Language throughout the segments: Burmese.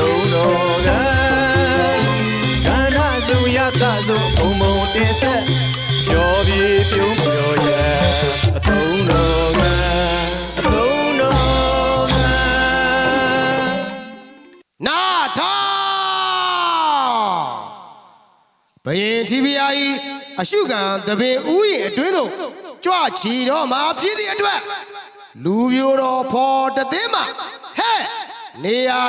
သုံးတော်ကကန္နာစုရတစုအုံမုံတင်ဆက်ကျော်ပြေပြုံးပြောရအသုံးတော်ကအသုံးတော်ကနာထာဘယင် TVI အရှုခံသပင်ဥယျာဉ်အတွင်းသို့ကြွချီတော့မှာဖြစ်သည့်အတွက်လူပြိုတော်ဖော်တသိမ်းမှာ ဟဲ့နေရ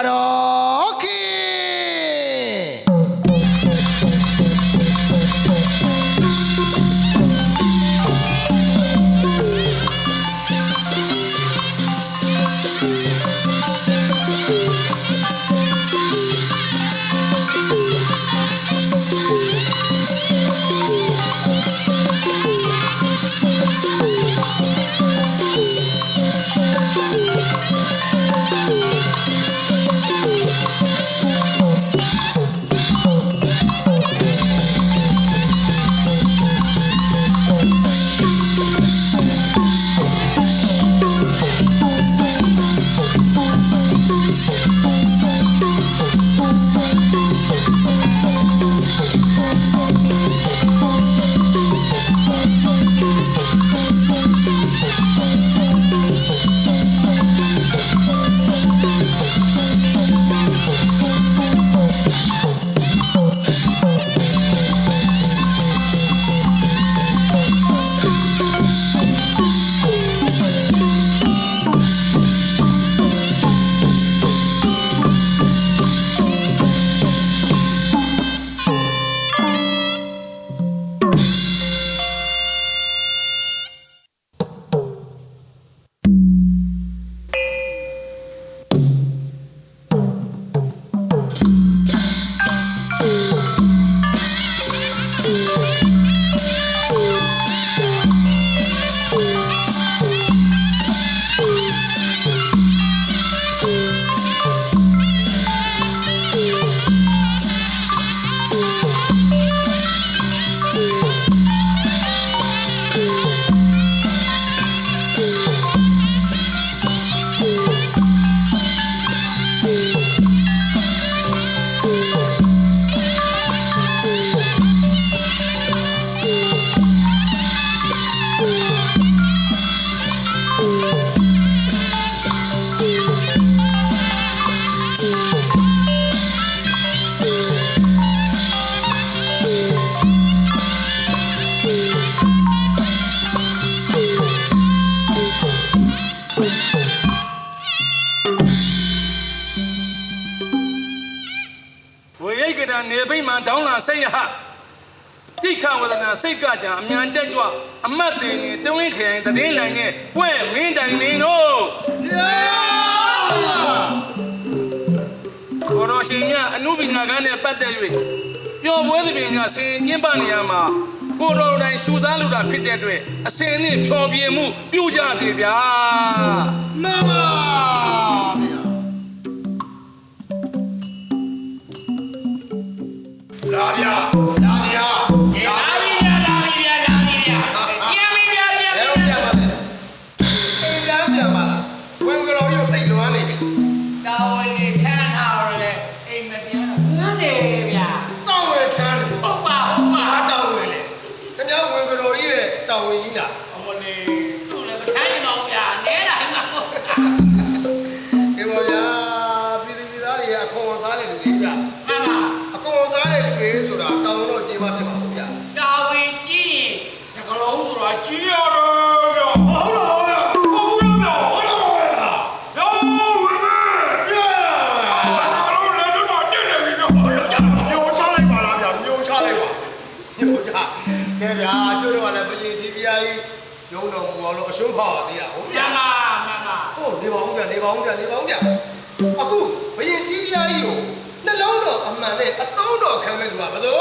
နေပိမှန်ဒေါင်းလာစိတ်ရဟတိခဝဒနာစိတ်ကကြံအမြန်တက်ကြွအမတ်တင်နေတဝင်းခရိုင်တည်င်းလိုင်နဲ့ပွဲမင်းတိုင်နေတို့ဘောရရှိမြအနုပညာကန်းနဲ့ပတ်သက်၍ပျော်ပွဲသဖြင့်များဆင်ကျင်းပနေရမှာကိုတော်တိုင်ရှူသားလူတာဖြစ်တဲ့အတွက်အစင်နဲ့ဖြော်ပြမှုပြုကြစီဗျာမမ လာဗျာလာဗျာလာပြီဗျာလာပြီဗျာလာပြီဗျာပြန်ပြီဗျာပြန်ဘယ်ပြီတော့ပြန်ပါလဲအိမ်ပြန်ပြန်ပါလားဝင်ကြောရုပ်သိပ်လွမ်းနေပြီတာဝန်နေထမ်းထားရလေအိမ်မပြန်တော့ငန်းတယ်ဗျာ ရှုံးဖောက်ပါသေးတာဟုတ်မှဗျာန်ပါမှန်ပါဟုတ်နေပါဦးဗျာနေပါဦးဗျာနေပါဦးဗျာအခုဘရင် TVI ကိုနှလုံးတော်အမှန်နဲ့အသုံးတော်ခံမဲ့လူကဘယ်လို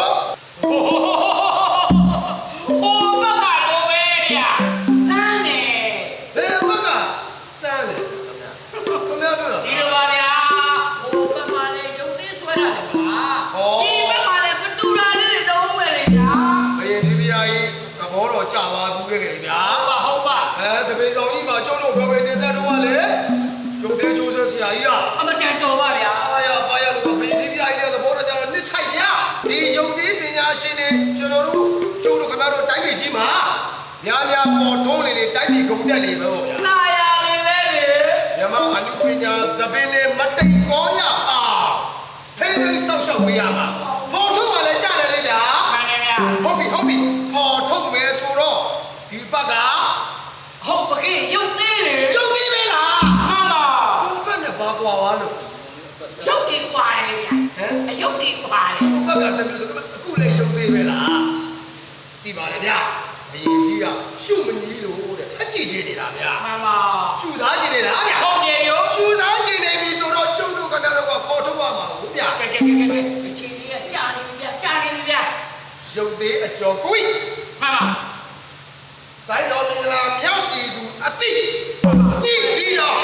များများပေါ်ထုံးလေလေတိုက်ပြီးဂုံတက်လေပဲဟုတ်ဗျာနာရလေးပဲလေမြမအနုပညာသပင်နဲ့မတိတ်ကောရအောင်ထိမ့်သိမ်းဆောက်ရှောက်ပေးရမှာ အရင်ကြီးကရှုမကြီးလို့တဲ့ထက်ကြည့်ချင်နေတာဗျာမှန်ပါရှုစားချင်နေတာဗျာဟုတ်တယ်ရောရှုစားချင်နေပြီဆိုတော့ကျုပ်တို့ကတော့ကခေါ်ထုတ်ရမှာဟုတ်ဗျာကဲကဲကဲကဲအချင်းကြီးကကြာနေပြီဗျာကြာနေပြီဗျာရုပ်သေးအကျော်ကိုကြီးမှန်ပါဆိုင်တော်မင်္ဂလာမြောက်စီသူအတိတိပြီးတော့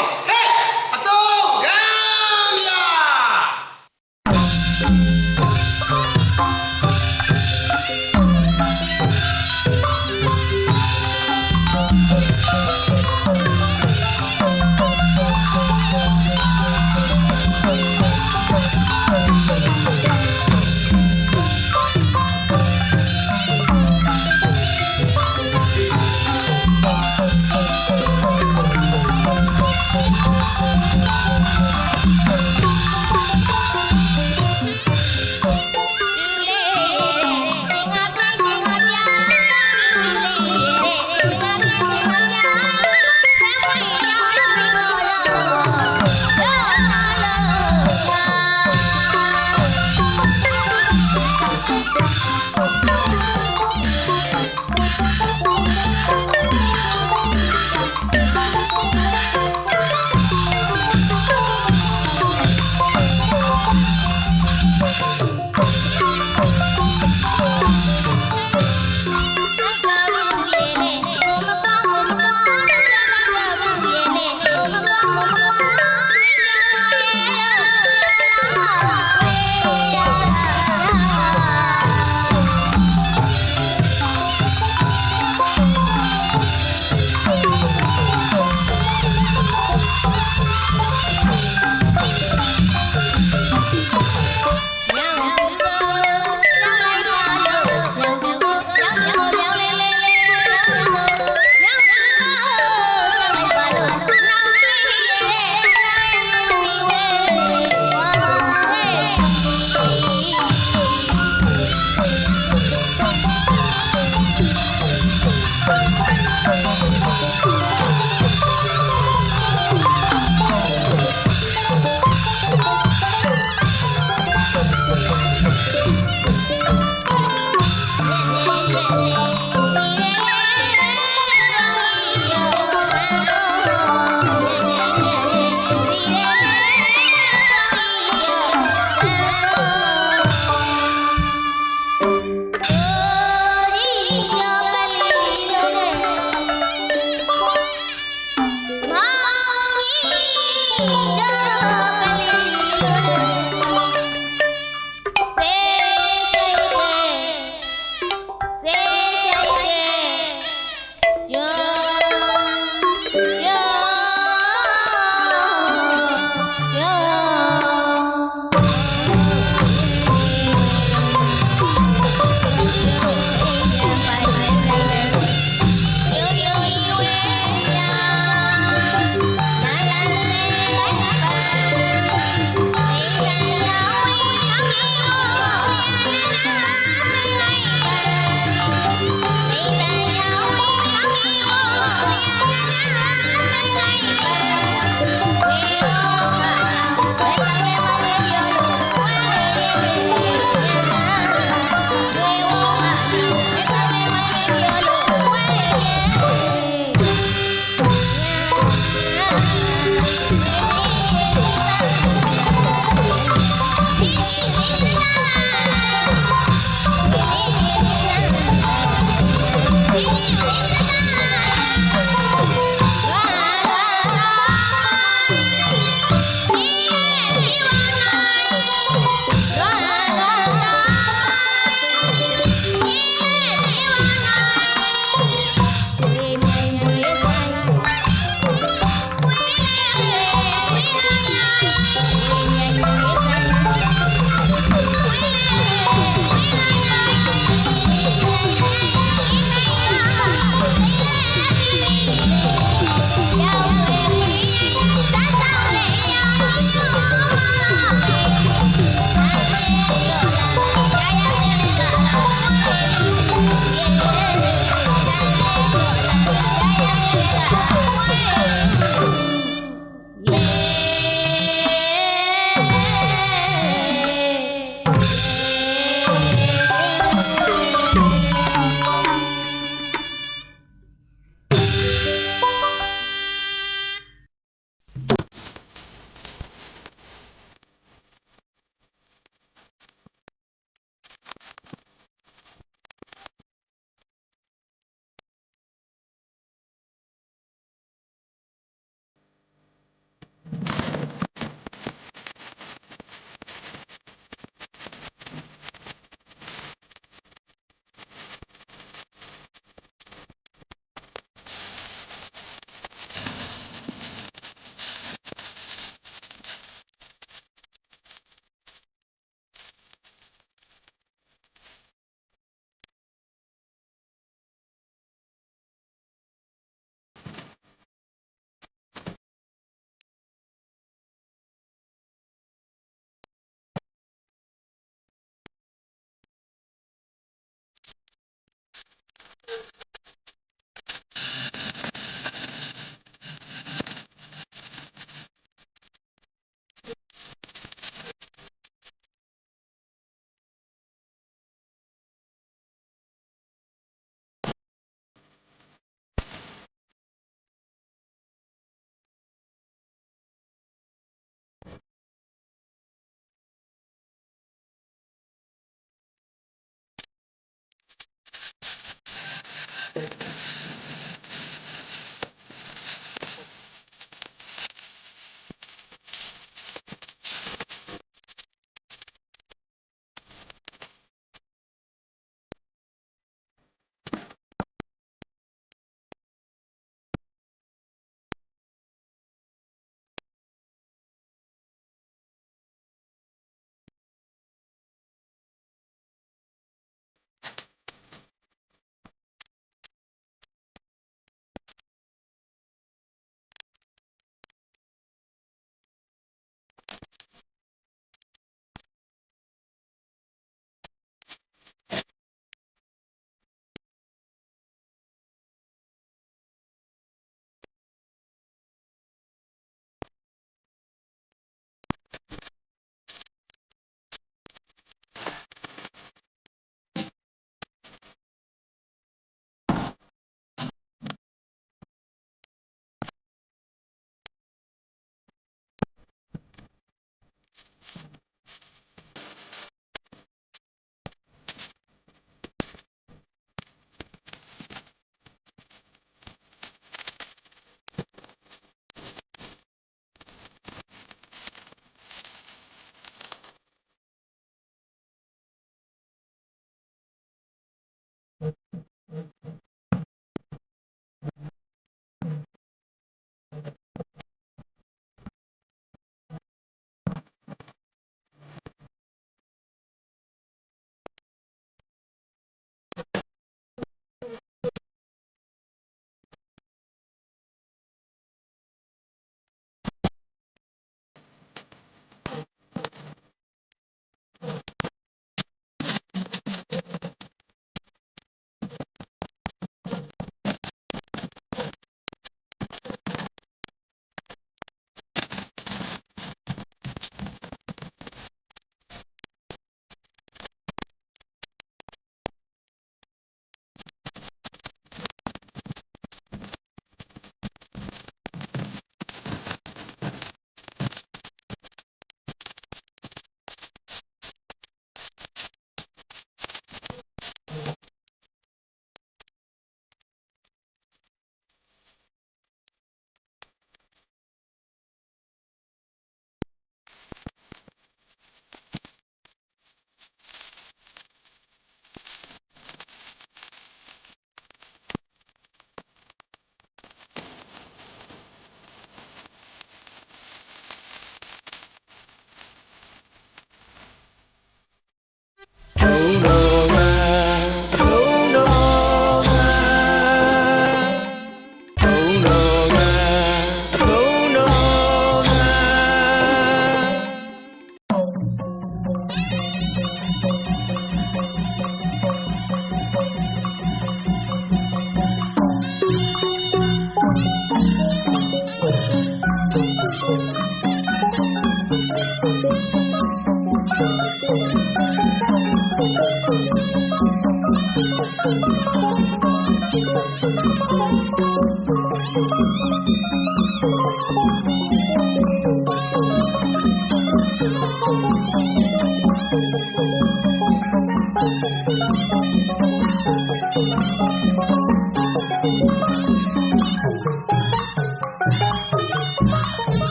Yay! ထုံ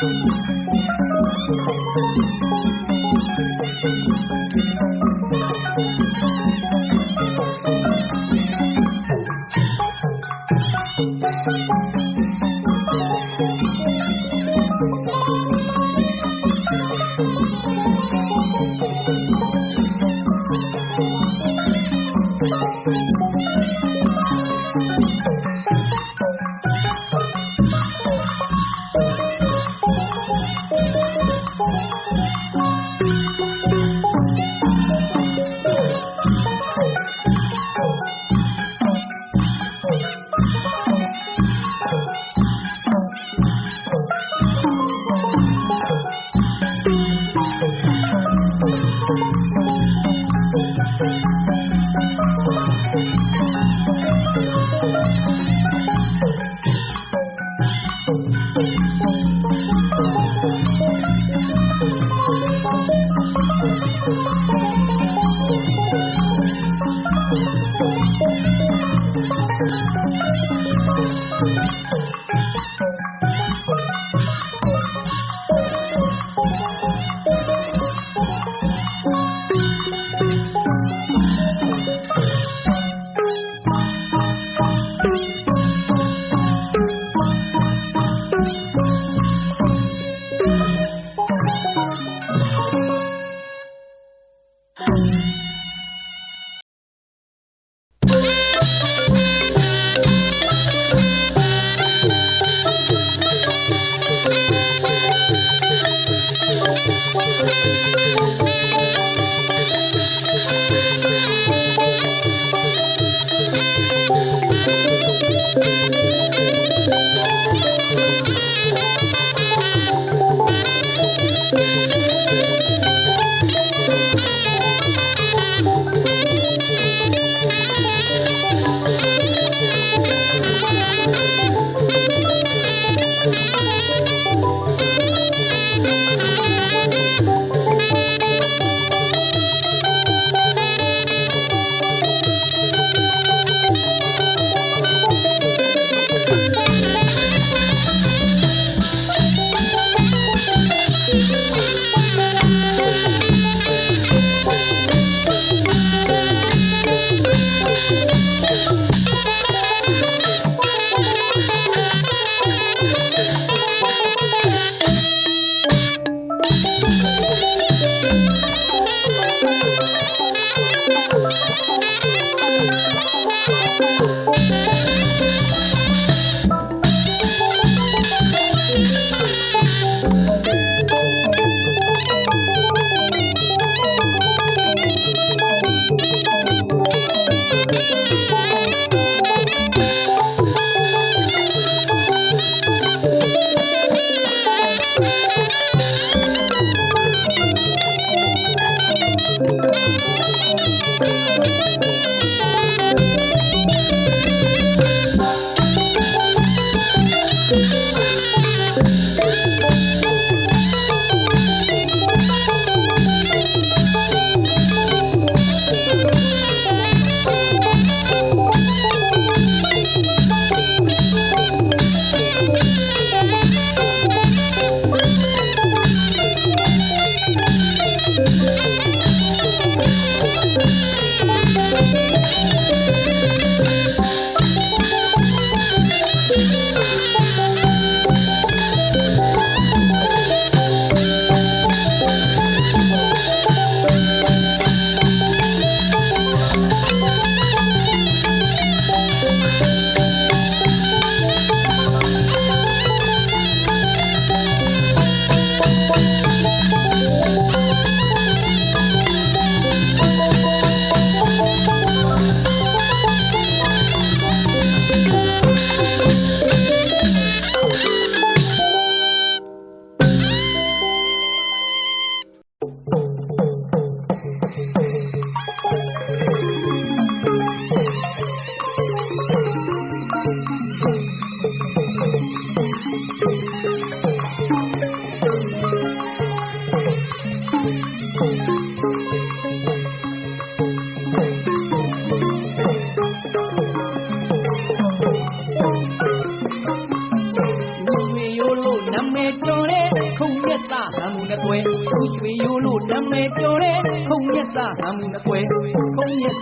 Thank you.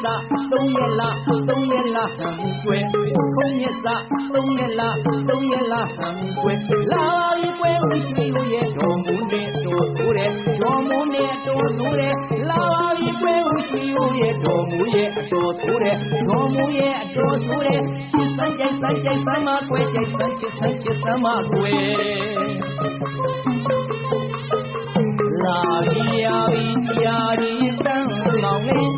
စာသုံးရက်လားသုံးရက်လားဟန်မှုကွယ်ခုံမျက်စာသုံးရက်လားသုံးရက်လားဟန်မှုကွယ်လာပါပြီကွယ်ဦးရွှေရိုးရဲ့တော်မူနဲ့တော်ဆိုတဲ့တော်မူနဲ့တော်ဆိုတဲ့လာပါပြီကွယ်ဦးရွှေရိုးရဲ့တော်မူရဲ့အတော်ဆိုတဲ့တော်မူရဲ့အတော်ဆိုတဲ့ချစ်စမ်းကြိုက်စမ်းကြိုက်စမ်းမကွယ်ကြိုက်စမ်းချစ်စမ်းချစ်စမ်းမကွယ်လာရီယာဘီယာရီတန်မောင်လေးတော်မူ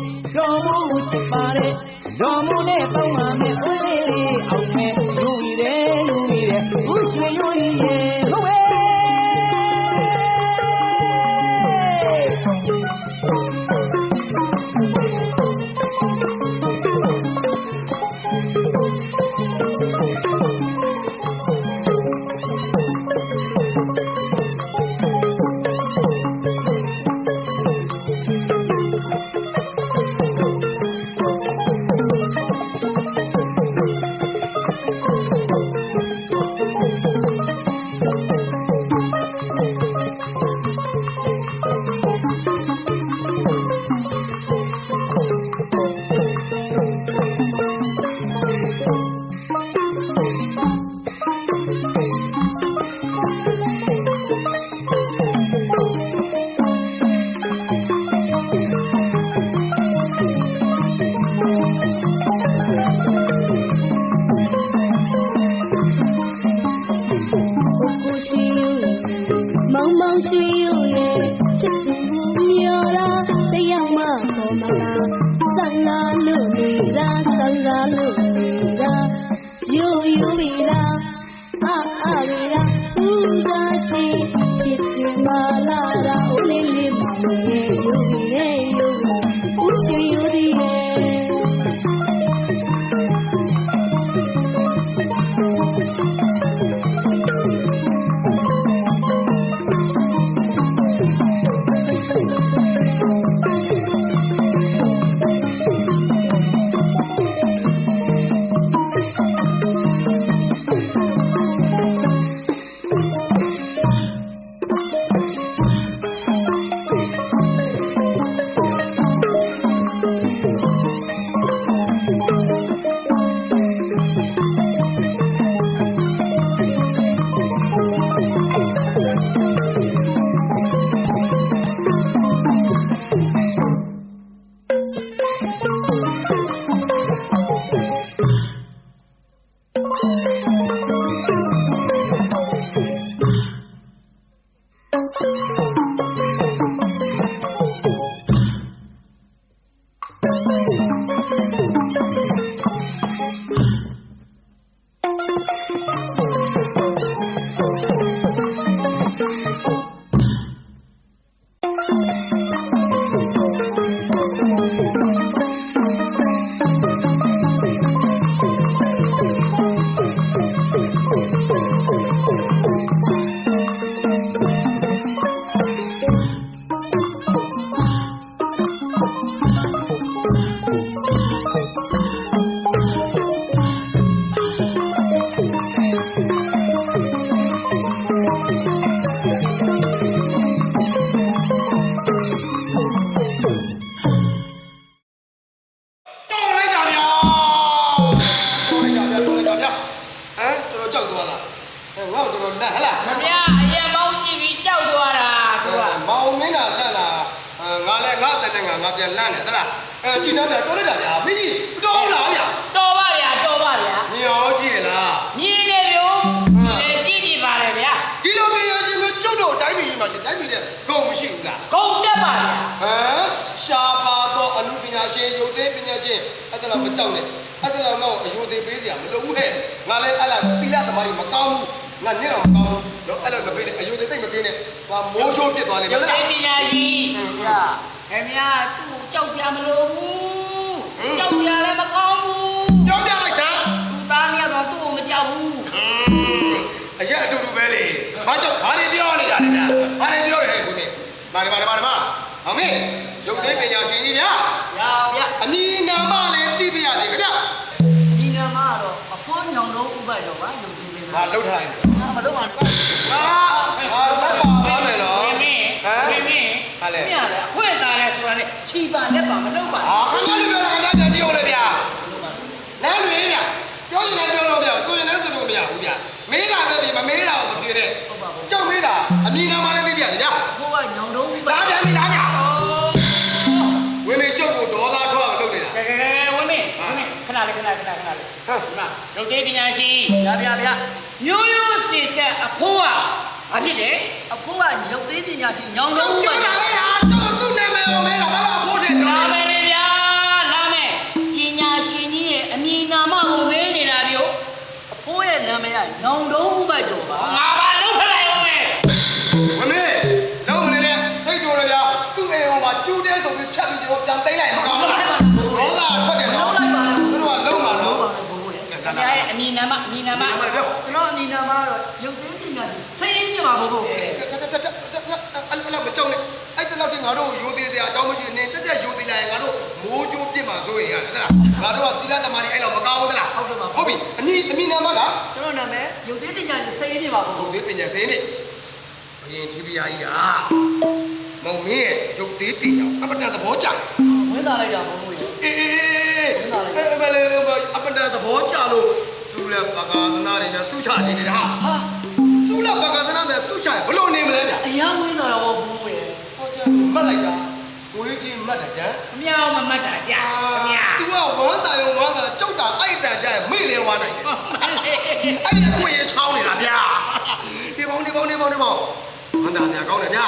ချစ်ပါလေတော်မူနဲ့ပေါင်းပါမယ်ဦးလေးလေးအောင်နဲ့ယူရည်ယူရည်ဦးရွှေယူရ ညာရှင်ယုတ်သိပညာရှင်အဲ့ဒါတော့မကြောက်နဲ့အဲ့ဒါတော့ငါ့ကိုအယုတ်သိပေးစရာမလိုဘူးဟဲ့ငါလည်းအဲ့လားသီလသမားတွေမကောင်းဘူးငါနင့်တော့မကောင်းဘူးတော့အဲ့လိုမပေးနဲ့အယုတ်သိသိမပေးနဲ့ဟာမိုးရှိုးပြစ်သွားလိမ့်မယ်ရုပ်သိပညာရှင်ဟုတ်လားခင်ဗျာသူ့ကြောက်စရာမလိုဘူးကြောက်စရာလည်းမကောင်းဘူးပြောပြလိုက်စမ်းသူ့သားလေးကတော့သူ့ကိုမကြောက်ဘူးအရက်အတူတူပဲလေဘာကြောက်ဘာတွေပြောနေတာလဲဗျာဘာတွေပြောတယ်ဟဲ့ကိုမင်းမာနေမာနေမာနေမာအမေ ရုပ်သိပညာရှင်ကြီးဗျာဗျာဗျာအမီနာမလေးသိပြရစီခင်ဗျာဒီနာမကတော့အဖိုးညောင်လုံးဥပဒေတော့ဗာရုပ်သိပညာဟာလှုပ်ထားလိုက်မလုပ်ပါနဲ့ဟာဟာလက်ပါသွားမယ်နော်မင်းဟချီပါလက်ပါမလုပ်ပါဟာခင်ဗျားလူပြောတာခင်ဗျားပြန်ကြည့်ဦးလေဗျာလမ်းလွေးဗျာပြောရင်လည်းပြောလို့မရဘူးဆိုရင်လည်းဆိုလို့မရဘူးဗျာမေးတာပဲပြီမမေးတာကိုမပြေတဲ့ကြောက်မေးတာအမြင်နာမှလည်းသိပြတယ်ဗျာဘိုးကညောင်တုံးပြီးလာပြန်ပြီလာပြန် ရုပ်သေးပညာရှိဗျာဗျာဗျာမျိုးရိုးစီဆက်အဖိုးကဘာဖြစ်လဲအဖိုးကရုပ်သေးပညာရှင်ညောင်ကျုတုံးပ်ပြောတာလေဟာကျုပ်သူ့နာမည်ကိုမေးတာဘာလို့အဖိုးထည့်ပြောလာလဲမယ်လေဗျာလာမယ်ပညာရှင်ကြီးရဲ့အမည်နာမကိုမေးနေတာပြောအဖိုးရဲ့နာမည်ကညောင်တုံးဘိုက်တော်ပါငါ လိုမကြောက်နဲ့အဲ့တလောက်တိငါတို့ယူသေးစရာအကြောင်းမရှိနေတက်တက်ယူသေးလိုက်ငါတို့မိုးကြိုးပြစ်မှာဆိုရင်ရတယ်လားငါတို့ကသီလသမားတွေအဲ့လောက်မကောင်းဘူးလားဟုတ်ပြီအနီအမိနာမကကျွန်တော်နာမည်ရုပ်သေးပညာရှင်စိတ်ရင်းပြပါဘိုးဘုံဘိုးသေးပညာစင်းနေဘယင်တီဗီယာကြီးဟာမောင်မင်းရဲ့ရုပ်သေးပညာအပ္ပတသဘောကျဝင်လာလိုက်တာဘိုးဘိုးရဲ့အေးအေးအဲ့မလေးအပ္ပတသဘောကျလို့စုလက်ပကာသနာတွေနဲ့စုချနေနေတာဟာ စုလက်ပကာသနာနဲ့စုချဘလို့နေမလဲဗျအရာဝင်လာတော့ဘိုးဘိုးရဲ့မတ်လိုက်တာကိုကြီးကြီးမတ်တယ်ကြမ်းအမြောက်မမတ်တာကြာခင်ဗျာသူကဝမ်းတာရောဝမ်းတာကြောက်တာအဲ့တန်ကြရင်မေ့လေဝမ်းနိုင်တယ်အဲ့ဒီကိုရေချောင်းနေတာဗျာဒီပေါင်းဒီပေါင်းဒီပေါင်းဒီပေါင်းဝမ်းတာညာကောင်းတယ်ဗျာ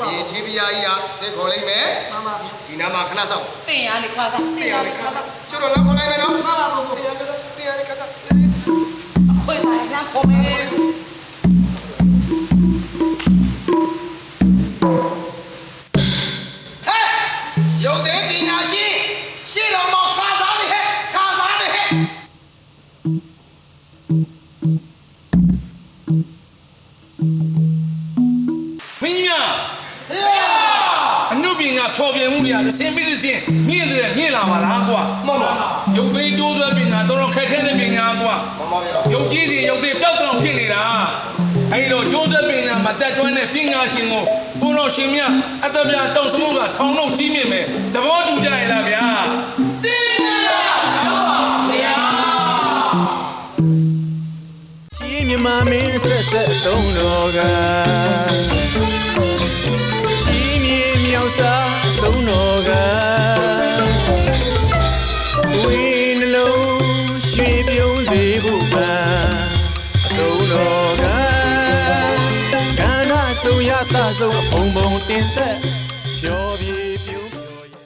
ဒီတီဗီယာကြီးဟာစင်ခေါ်လိုက်မယ်မမဗျာဒီနားမှာခဏဆောင်တင်ရလေခါစားတရားလေးခဏဆောင်ကျတော့လောက်ခေါ်လိုက်မယ်နော်မမဘိုးဘိုးတရားလေးတရားလေးခဏဆောင်ခွေးပါပြန်ခေါ်မယ် ဟဲ့ရုပ်သေးပညာရှိရှေ့တော်မှာခါစားနေဟဲ့ခါစားနေဟဲ့မင်းညာဟေးအနုပညာဖြောပြမှုတွေကတစ်စင်ပြီးတစ်စင်မြင့်တဲ့မြင့်လာပါလားကွာမမရုပ်သေးကျိုးသွဲပညာတော့တော့ခက်ခဲတဲ့ပညာကွာမမဗျာရုပ်ကြီးစီရုပ်သေးပျောက်တော့ဖြစ်နေတာ အဲဒီတော့ကျိုးသွဲပညာမှာတက်တွန်းတဲ့ပညာရှင်ကိုဘုန်းတော်ရှင်မြတ်အတ္တပြတောင်စမှုကထောင်လုံးကြီးမြင့်မယ်သဘောတူကြရလားဗျာရှင်မြမမင်းဆက်ဆက်သုံးတော်က